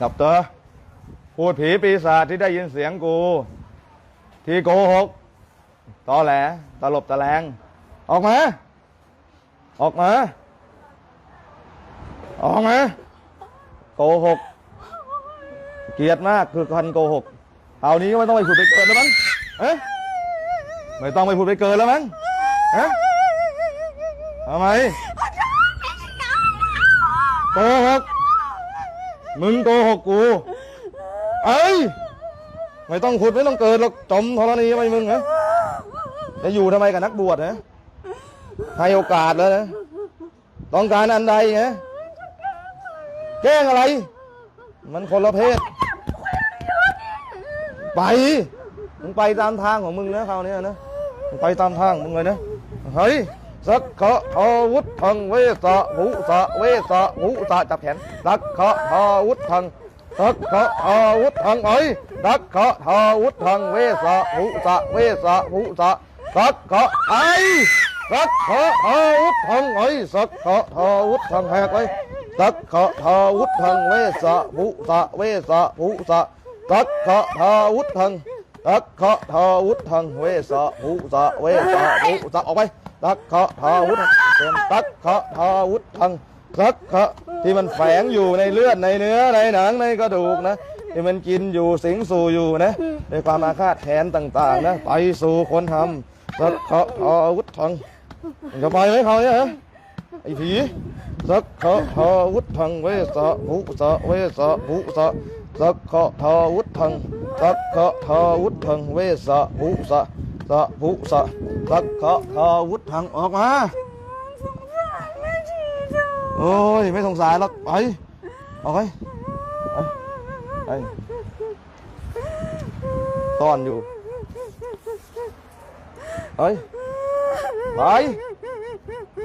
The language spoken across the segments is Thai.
ดับเตอพูดผีปีศาจที่ได้ยินเสียงกู ที่โกหกตอแหลตลบตะแลง ออกมา ออกมา ออกมา โกหก เกลียดมากคือคันโกหกครานี้ก็ไม่ต้องไปพูดไปเกินแล้วมั้งเอ๊ะไม่ต้องไปพูดไปเกินแล้วมั้งฮะทำไมโกหก มึงโกหกกู เอ้ย ไม่ต้องขุดไม่ต้องเกิดหรอกจมธรณีไปมึงฮะจะอยู่ทำไมกับนักบวชนะให้โอกาสแล้วนะ ต้องการอันใดไงแกล้งอะไร มันคนละเพศ ไป มึงไปตามทางของมึงนะคราวนี้นะ มึงไปตามทางมึงเลยนะ เฮ้ย สักขะทอวุฒทังเวสะหุสะเวสะหุสะจับแขนสักขะทอวุฒทังสักขะทอวุฒทังเอ้ยสักขะทอวุฒทังเวสะหุสะเวสะหุสะสักขะไอสักขะทอวุฒทังเอ้ยสักขะทอวุฒทังแหกไว้สักขะทอวุฒทังเวสะหุสะเวสะหุสะสักขะทอวุฒทังตักขะทาวุฒทังเวสะหุสะเวสะหุสะออกไป ตักขะทาวุฒเต็มตักขะทาวุฒทังตักขะที่มันแฝงอยู่ในเลือดในเนื้อในหนังในกระดูกนะที่มันกินอยู่สิงสู่อยู่นะในความอาฆาตแค้นต่าง ๆ นะไปสู่คนทำตักขะทาวุฒทังจะไปไหมเขาเนี่ยไอ้ผีสักขะทาวุฒทังเวสะหุสะเวสะหุสะสักขะทาวุธทังสักขะทาวุธทังเวสะหุสะ สะหุสะสักขะทาวุธหังออกมาโอ้ยไม่สงสารหรอกไปออกไปไปไปซ่อนอยู่ไปไป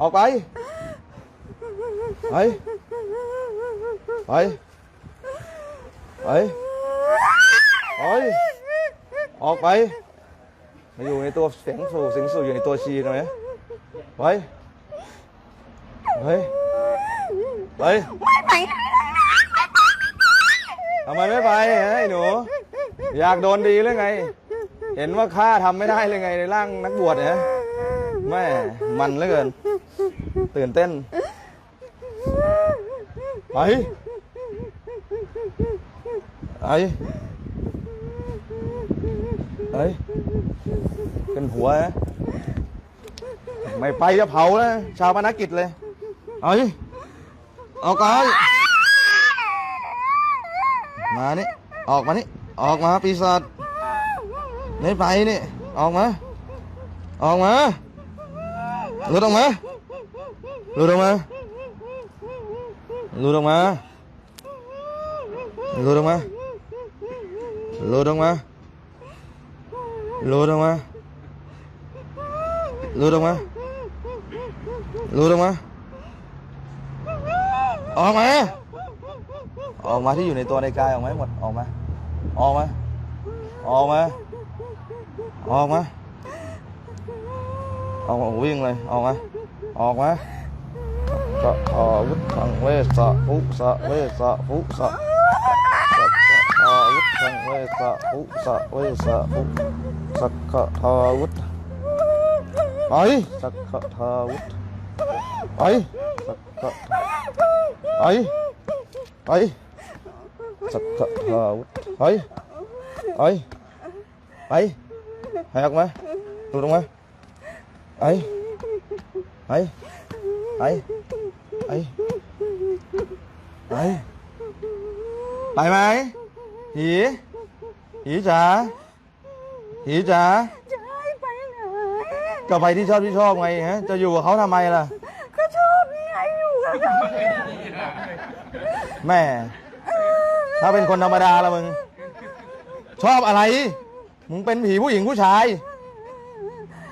ออกไปไปไปไปไปออกไป มาอยู่ในตัวเสียงสูเสียงสูอยู่ในตัวชีนะไหมไปไปไปไม่ไปไหนทั้งนั้นไม่ไปไม่ไปทำไมไม่ไปฮะไอ้หนู อยากโดนดีหรือไง เห็นว่าข้าทำไม่ได้เลยไงในร่างนักบวชเนี่ยแม่มันเหลือเกิน ตื่นเต้น ไปไอ้ไอ้ ป็นผัวนะไม่ไปจะเผาแล้วชาวพนักกิจเลย เอ้ยเอากายมานี่ ออกมานี่ ออกมาปีศาจไม่ไปนี่ ออกมา ออกมาหลุดออกมาหลุดออกมาหลุดออกมาหลุดออกมาหลุดออกมาหลุดออกมา หลุดออกมาหลุดออกมาออกมาออกมาที่อยู่ในตัวในกายออกมาให้หมดออกมาออกมาออกมาออกมาออกมาวิ่งเลยออกมาออกมาสะทาวุธังเวสะภุสะเวสะภุสะสักขะทาวุธังเวสะภุสะเวสะภุสักขะทาวุธ ấy. Sắc khờ thơ út. Ấy. Sắc khờ ấy. Ấy. Sắc khờ thơ út. Ấy. Ấy. Ấy. Hay không á tụi đúng á ấy? Ấy. Ấy. Ấy. Ấy. Bài mày. Hỉ hỉ trà hỉ trà ก็ไปที่ชอบที่ชอบไงฮะ จะอยู่กับเขาทำไมล่ะ ก็ชอบนี่ไงอยู่กับเขาเนี่ยแม่ ถ้าเป็นคนธรรมดาละมึง ชอบอะไร มึงเป็นผีผู้หญิงผู้ชาย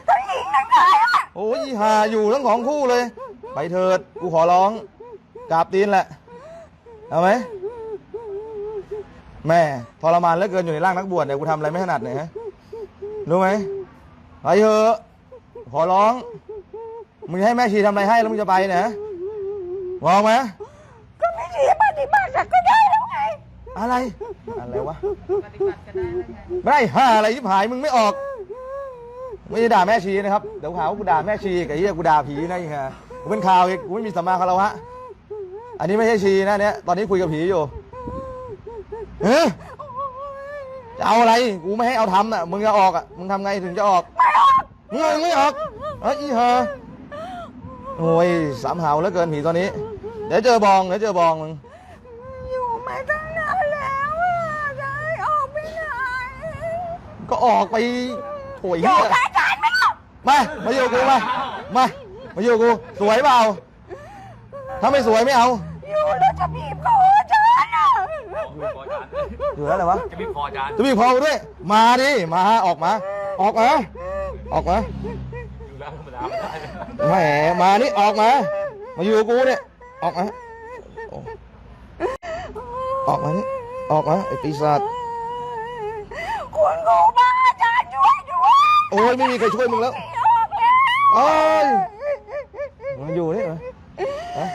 ทั้งหญิงทั้งชายอะโอ้ยอีหาอยู่ทั้งสองคู่เลย ไปเถิด กูขอร้องกราบตีนแหละ เอาไหม แม่ทรมานเหลือเกินอยู่ในร่างนักบวชเนี่ยกูทำอะไรไม่ถนัดเนี่ยฮะรู้ไหมไปเถอะ ขอร้อง มึงจะให้แม่ชีทำอะไรให้แล้วมึงจะไปเนี่ยฮะมองไหมก็ไม่ดีปฏิบัติแต่ก็ได้แล้วไง อะไร อะไรวะ ปฏิบัติก็ได้แล้วไงไม่ได้ห่าอะไรที่ผายมึงไม่ออก ไม่ได้ด่าแม่ชีนะครับ เดี๋ยวหาว่ากูด่าแม่ชีกับไอ้เหี้ยกูด่าผีนะไอ้ห่ากูเป็นข่าวอีกกูไม่มีสัมมาคารวะ อันนี้ไม่ใช่ชีนะเนี่ย ตอนนี้คุยกับผีอยู่เฮ้ยจะเอาอะไร กูไม่ให้เอาทำอะ มึงจะออกอะ มึงทำไงถึงจะออก มึงไม่ออกเอ้ยอีหาโอ้ยสามหาวแล้วเกินผีตอนนี้ เดี๋ยวเจอบองเดี๋ยวเจอบองมึงอยู่มาตั้งนานแล้วอะจะให้ออกไปไหนก็ออกไปโอยอเหี้ยู่ยกับอาจารย์ไหมล่ะมามาอยู่กับกูมามามาอยู่กูสวยเปล่าถ้าไม่สวยไม่เอาอยู่แล้วจะบีบคออาจารย์อะอยู่แล้วอะไรวะจะมีพออจารย์จะมีพอกูด้วย มาดิมาออกมา ออกมา ออกมา อยู่แล้วธรรมดาไม่ได้แหมมานี่ออกมา มาอยู่กับกูเนี่ย ออกมาออกมานี่ออกมาไอ้ปีศาจคุณครูบาอาจารย์ช่วยด้วยโอ้ยไม่มีใครช่วยมึงแล้วออกแล้วโอ้ยมาอยู่นี่มาฮะ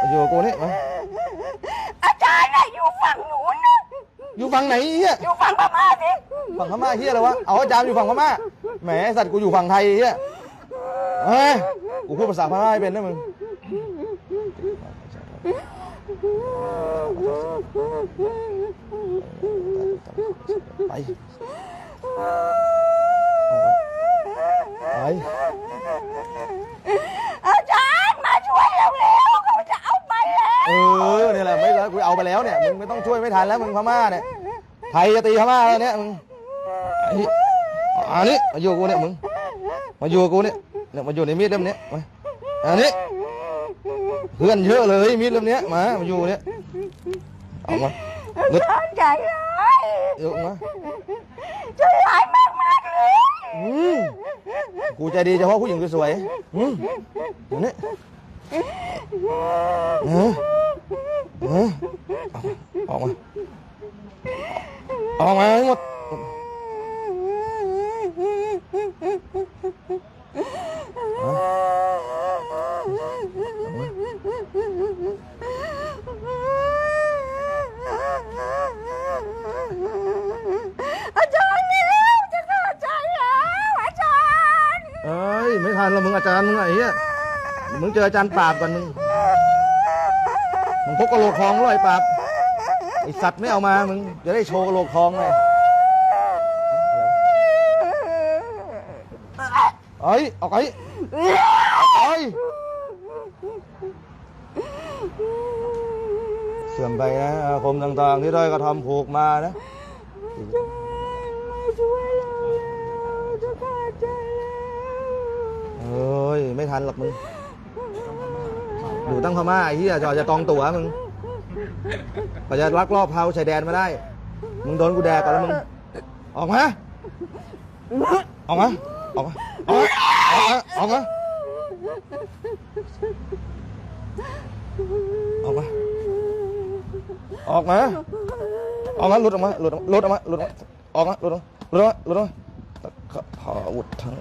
มาอยู่กับกูนี่มาอาจารย์น่ะอยู่ฝั่งนู้นนะอยู่ฝั่งไหนเฮียอยู่ฝั่งพม่าสิ ฝั่งพม่าเฮียอะไรวะเอาอาจารย์อยู่ฝั่งพม่า แหมไอ้สัตว์กูอยู่ฝั่งไทยเฮียเฮ้ยกูพูดภาษาพม่าไม่เป็นนะมึง ไป ไป อาจารย์มาช่วยเร็วๆเขาจะเอาไปแล้วเออเนี่ยแหละไม่แล้วกูเอาไปแล้วเนี่ย มึงไม่ต้องช่วยไม่ทันแล้วมึงพม่าเนี่ย ไทยจะตีพม่าแล้วเนี่ยมึงไอ้นี่ อันนี้มาอยู่กับกูเนี่ยมึง มาอยู่กับกูเนี่ยเนี่ยมาอยู่ในมีดเล่มเนี้ยมาอันนี้เพื่อนเยอะเลยมีดเล่มเนี้ยมา มาอยู่เนี่ยเอามาหลุดอาจารย์ใจร้ายเยอะมาใจร้ายมากมากๆเลยอืมกูใจดีเฉพาะผู้หญิงสวยๆอืมเดี๋ยวนี้เออเออออกมา ออกมาให้หมด อาจารย์เร็วจะขาใจแล้วอาจารย์ เอ้ยไม่ทันแล้วมึงอาจารย์มึงไอ้เหี้ยมึงเจออาจารย์ปราบก่อนมึงมึงพกกระโหลกทองด้วยปราบไอสัตว์ไม่เอามามึงจะได้โชว์กระโหลกทองเลย เอ้ยออกไปออกไปเสื่อมไปนะอาคมต่างๆ ที่ด้อยกระทำผูกมานะ มาช่วยเราจะขาดใจแล้วเอ้ย ไม่ทันหรอกมึง อยู่ตั้งพม่าไอ้เหี้ยจอจะตองตั๋วมึงกว่าจะลักลอบพาชายแดนมาได้ มึงโดนกูแดกก่อนแล้วมึง ออกมา ออกมา ออกมาออกมาออกมาออกมาออกมาออกมาหลุดออกมาหลุดออกมาหลุดออกมาหลุดออกมาออกมาหลุดออกมาหลุดออกมาหลุดออกมาตะขะพาวุธทั้ง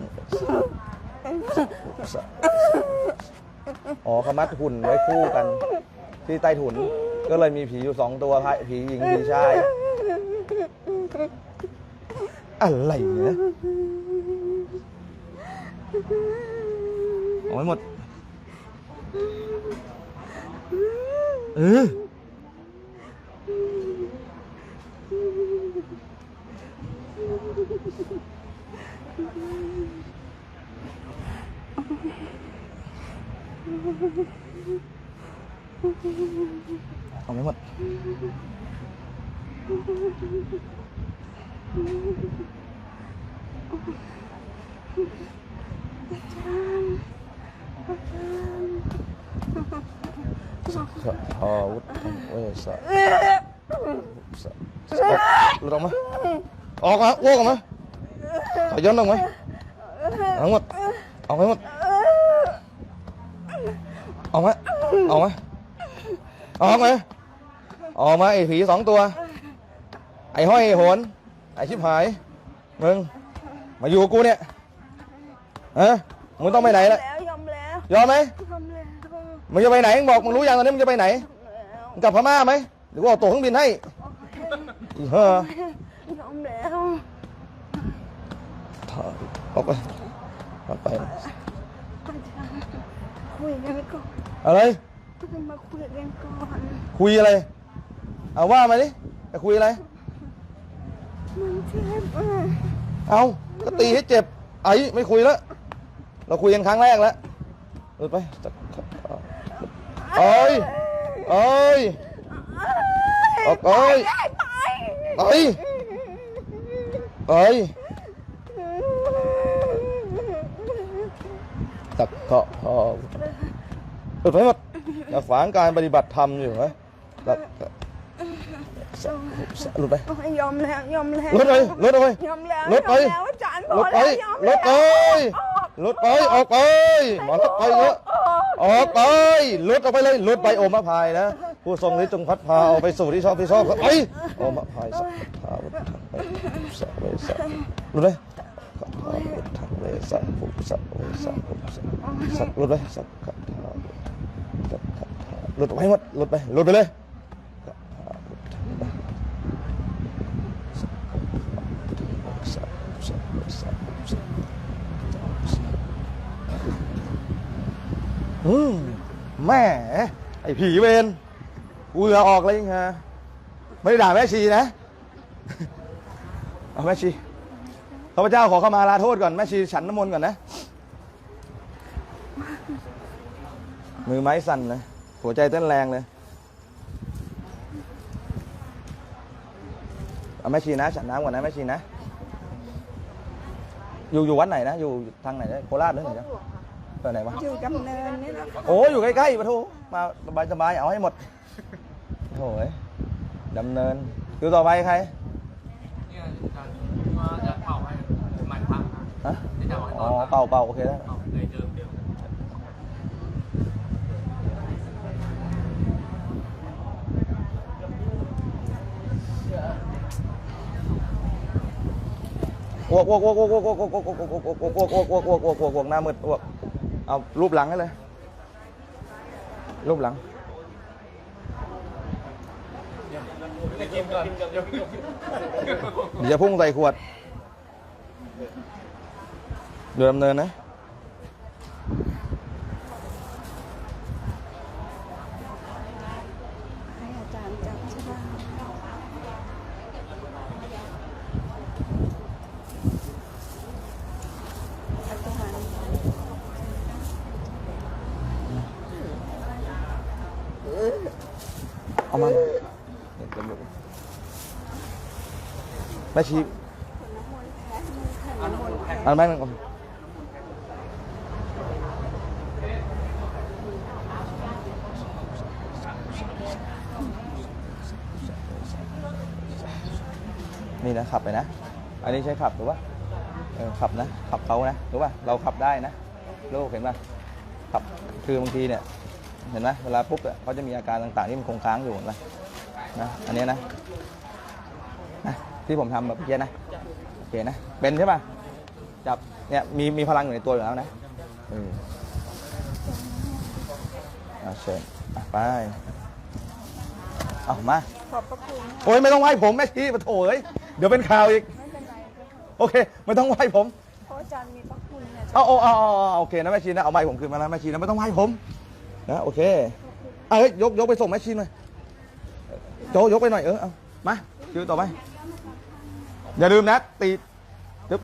อ๋อเขามัดหุ่นไว้คู่กัน ที่ใต้ถุน ก็เลยมีผีอยู่สองตัวพผีหญิงผีชาย อะไรเนี่ย เอาไว้หมด เออเอาไว้หมด สะพาวุธเวสะหลุดออกมาออกมาอ้วกออกมาขอย้อนออกมาทั้งหมดออกไปหมดออกมาออกมาออกมาออกมาไอ้ผีสองตัว ไอ้ห้อยไอ้โหนไอ้ชิบหายมึงมาอยู่กูเนี่ย ฮะมึงต้องไปไหนละแล้วยอมแล้วยอมไหมยอมแล้วมึงจะไปไหนมึงบอกมึงรู้ยังตอนนี้มึงจะไปไหนแล้วมึงกลับพม่าไหมเดี๋ยวกูเอาตั๋วเครื่องบินให้อีเฮ้อยอมแล้วถอยออกไปออกไปอาจารย์คุยกันก่อนอะไรมาคุยกันก่อนคุยอะไรเอาว่ามาดิจะคุยอะไรมันเจ็บอะเอาก็ตีให้เจ็บไอ้ไม่คุยแล้ว เราคุยกันครั้งแรกแล้วหลุดไปจับเอ้ยเอ้ยออกเอ้ยเอ้ยเอ้ยตักเถาะพอหลุดไปหมดอย่าขวางการปฏิบัติธรรมอยู่ไหมตักหลุดไปยอมแล้วยอมแล้วลุดไปลุดไปยอมแล้วลุดไปอมแล้วอาจารย์หลุดไปพอแลุดไปยอมแล้ว หลุดไปออกไปหมอลุดไปเยอะออกไปหลุดออกไปเลยหลุดไปโอมพายนะ ผู้ทรงฤทธิ์จงพัดพาเอาไปสู่ที่ชอบที่ชอบครับไปโอมพายสัพพาวุฒังไปสัพเวสัพหลุดเลยสัพพาวุฒังเวสัพพุสัพเวสัพพุสัพสัพหลุดไปสัพพะทาสัพพะทาหลุดไปหมดหลุดไปหลุดไปเลยสัพพะวุฒังไปสัพสัพสัพสัพ อืมแม่ไอ้ผีเวรกูเหงื่อออกเลยฮะไม่ได้ด่าแม่ชีนะ เอาแม่ชีข้าพเจ้าขอเข้ามาลาโทษก่อนแม่ชีฉันน้ำมนต์ก่อนนะ มือไม้สั่นเลยหัวใจเต้นแรงเลยเอาแม่ชีนะฉันน้ำก่อนนะแม่ชีนะ อยู่อยู่วัดไหนนะ อยู่ทางไหนนะโคราชหรือไหนนะ ไปไหนวะอยู่กับเนินนี่นะโอ้อยู่ใกล้ๆปะทูมาสบายๆเอาให้หมดโอ้ยดำเนินคือต่อไปใครเนี่ยจะมาจะเผาให้หมันพังฮะที่จะเอาให้นอ๋ออนเป่าเป่าโอเคแล้วเผาเลยเจอเดี๋ยวอ้วกอ้วกอ้วกอ้วกอ้วกอ้วกอ้วกอ้วกอ้วกอ้วกอ้วกอ้วกอ้วกอ้วกอ้วกอ้วกอ้วกอ้วกอ้วกหน้ามืดอ้วก เอารูปหลังให้เลย รูปหลังจะกินก่อนเดี๋ยวพุ่งใส่ขวดเดินดำเนินนะ ให้อาจารย์จับใช่ไหมอาจารย์ เอามาเห็นจมูก แม่ชีอันแม่นึงก่อนนี่นะขับไปนะ อันนี้ใช้ขับหรือว่าเออขับนะ ขับเขานะรู้ป่ะเราขับได้นะลูกเห็นป่ะขับคือบางทีเนี่ย เห็นไหมเวลาปุ๊บอะเขาจะมีอาการต่างๆที่มันคงค้างอยู่เห็นไหมนะ อันเนี้ยนะนะ ที่ผมทำแบบเมื่อกี้นะโอเคนะเป็นใช่ป่ะจับเนี่ยมีมีพลังอยู่ในตัวอยู่แล้วนะเออเอาเชิญอะไปเอามาขอบพระคุณโอ้ยไม่ต้องไหว้ผมแม่ชีมาโถเอ้ยเดี๋ยวเป็นข่าวอีกไม่เป็นไรโอเค ไม่ต้องไหว้ผมเพราะอาจารย์มีพระคุณเนี่ยเอาเอาเอาเอาเอาโอเคนะแม่ชีนะเอาไม้ผมคืนมาแล้วแม่ชีนะไม่ต้องไหว้ผมนะโอเคเอาเฮ้ยยกยกไปส่งแม่ชีหน่อยโจยกไปหน่อยเออเอามาคิวต่อไป อย่าลืมนะตี